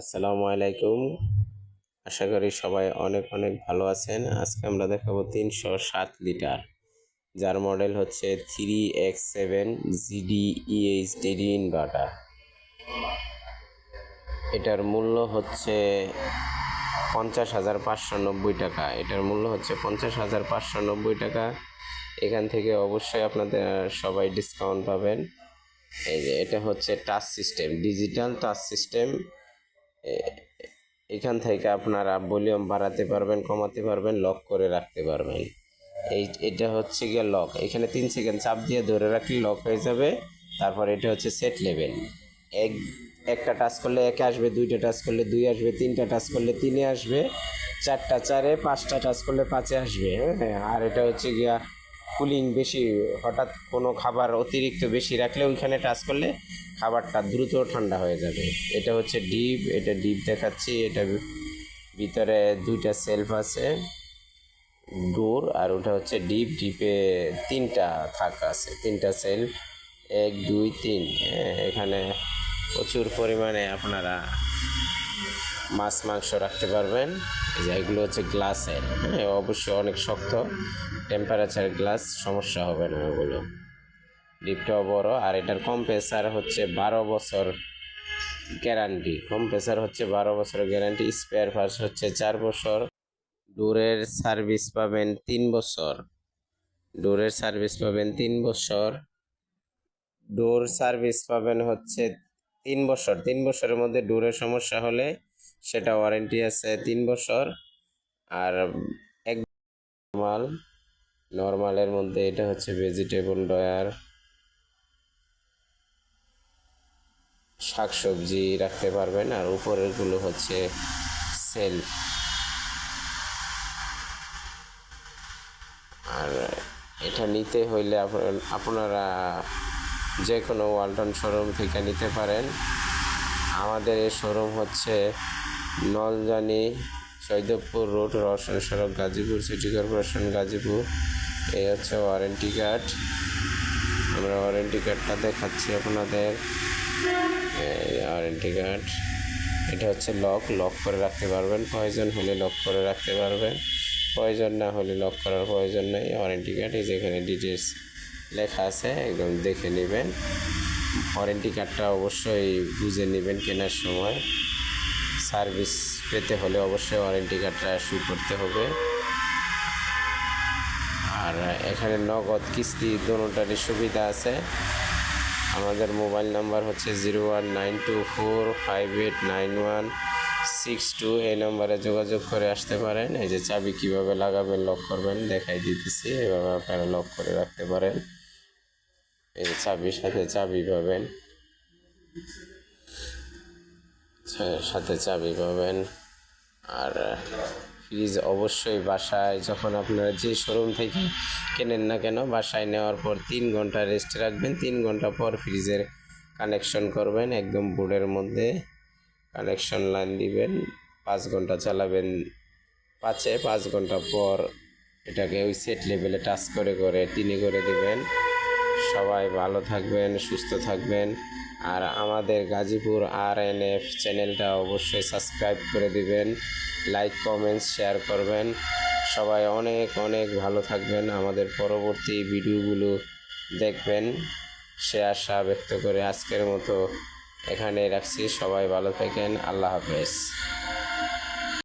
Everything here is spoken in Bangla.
আসসালামু আলাইকুম। আশা করি সবাই অনেক অনেক ভালো আছেন। আজকে আমরা দেখাবো তিনশো সাত লিটার, যার মডেল হচ্ছে three X seven GD EH DD inverter. এটার মূল্য হচ্ছে পঞ্চাশ হাজার পাঁচশো নব্বই টাকা। এটার মূল্য হচ্ছে পঞ্চাশ হাজার পাঁচশো নব্বই টাকা। এখান থেকে অবশ্যই আপনাদের সবাই ডিসকাউন্ট পাবেন। এই যে, এটা হচ্ছে touch system digital touch system এখান থেকে আপনারা ভলিউম বাড়াতে পারবেন, কমাতে পারবেন লক করে রাখতে পারবেন। এই, এটা হচ্ছে গিয়ে লক এখানে তিন সেকেন্ড চাপ দিয়ে ধরে রাখলে লক হয়ে যাবে। তারপর এটা হচ্ছে সেট লেভেল এক, একটা টাচ করলে একে আসবে, দুইটা টাচ করলে দুই আসবে, তিনটা টাচ করলে তিনে আসবে, চারটা চারে, পাঁচটা টাচ করলে পাঁচে আসবে হ্যাঁ? আর এটা হচ্ছে গিয়া কুলিং বেশি হঠাৎ কোনো খাবার অতিরিক্ত বেশি রাখলে ওইখানে টাচ করলে খাবারটা দ্রুত ঠান্ডা হয়ে যাবে। এটা হচ্ছে ডিপ এটা ডিপ দেখাচ্ছি এটা ভিতরে দুইটা সেলফ আছে ডোর আর ওটা হচ্ছে ডিপ ডিপে তিনটা থাক আছে তিনটা সেলফ এক দুই তিন হ্যাঁ, এখানে প্রচুর পরিমাণে আপনারা মাছ, মাংস রাখতে পারবেন। এই যে এগুলো হচ্ছে গ্লাসের। হ্যাঁ অবশ্যই অনেক শক্ত। টেম্পারেচার গ্লাস সমস্যা হবে না ওগুলো। ডিপটাও বড়। আর এটার কম্প্রেসার হচ্ছে বারো বছর গ্যারান্টি কম্প্রেসার হচ্ছে বারো বছর গ্যারান্টি স্পেয়ার পার্টস হচ্ছে চার বছর। ডোরের সার্ভিস পাবেন তিন বছর। ডোরের সার্ভিস পাবেন তিন বছর। ডোর সার্ভিস পাবেন হচ্ছে তিন বছর। তিন বছরের মধ্যে ডোরের সমস্যা হলে সেটা ওয়ারেন্টি আছে তিন বছর আর এক নর্মাল নর্মালের মধ্যে এটা হচ্ছে ভেজিটেবল ডয়ার শাকসবজি রাখতে পারবেন আর উপরেরগুলো হচ্ছে সেলফ আর এটা নিতে হইলে আপ- আপনারা যে কোনো ওয়ালটন শোরুম থেকে নিতে পারেন। আমাদের এই শোরুম হচ্ছে নলজানি সৈদপুর রোড, রওশন সড়ক, গাজীপুর সিটি কর্পোরেশন, গাজীপুর। এই হচ্ছে ওয়ারেন্টি কার্ড। আমরা ওয়ারেন্টি কার্ডটা দেখাচ্ছি আপনাদের। Warranty card. এটা হচ্ছে লক। লক করে রাখতে পারবেন। প্রয়োজন হলে লক করে রাখতে পারবেন। প্রয়োজন না হলে লক করার প্রয়োজন নেই। ওয়ারেন্টি কার্ড এই যেখানে ডিটেলস লেখা আছে, একদম দেখে নেবেন। ওয়ারেন্টি কার্ডটা অবশ্যই বুঝে নেবেন কেনার সময়। সার্ভিস পেতে হলে অবশ্যই ওয়ারেন্টি কার্ডটা শু করতে হবে। আর এখানে নগদ কিস্তি দোনোটারই সুবিধা আছে। আমাদের মোবাইল নাম্বার হচ্ছে zero one nine two four five eight nine one six two. এই নম্বরে যোগাযোগ করে আসতে পারেন। এই যে চাবি কীভাবে লাগাবেন, লক করবেন, দেখাই দিতেছি। এভাবে আপনারা লক করে রাখতে পারেন। এই চাবির সাথে চাবি পাবেন। সাথে চাবি পাবেন। আর ফ্রিজ অবশ্যই বাসায় যখন আপনারা যে শোরুম থেকে কেনেন না কেন, বাসায় নেওয়ার পর তিন ঘণ্টা রেস্ট রাখবেন। তিন ঘণ্টা পর ফ্রিজের কানেকশন করবেন, একদম বোর্ডের মধ্যে কানেকশন লাইন দিবেন। পাঁচ ঘণ্টা চালাবেন পাঁচে, পাঁচ ঘণ্টা পর এটাকে ওই সেট লেভেলে টাচ করে করে তিনে করে দিবেন। সবাই ভালো থাকবেন, সুস্থ থাকবেন। আর আমাদের গাজীপুর আর এন এফ চ্যানেলটা অবশ্যই সাবস্ক্রাইব করে দিবেন লাইক কমেন্টস শেয়ার করবেন। সবাই অনেক অনেক ভালো থাকবেন, আমাদের পরবর্তী ভিডিওগুলো দেখবেন। সে আশা ব্যক্ত করে আজকের মতো এখানে রাখছি। সবাই ভালো থাকেন। আল্লাহ হাফেজ।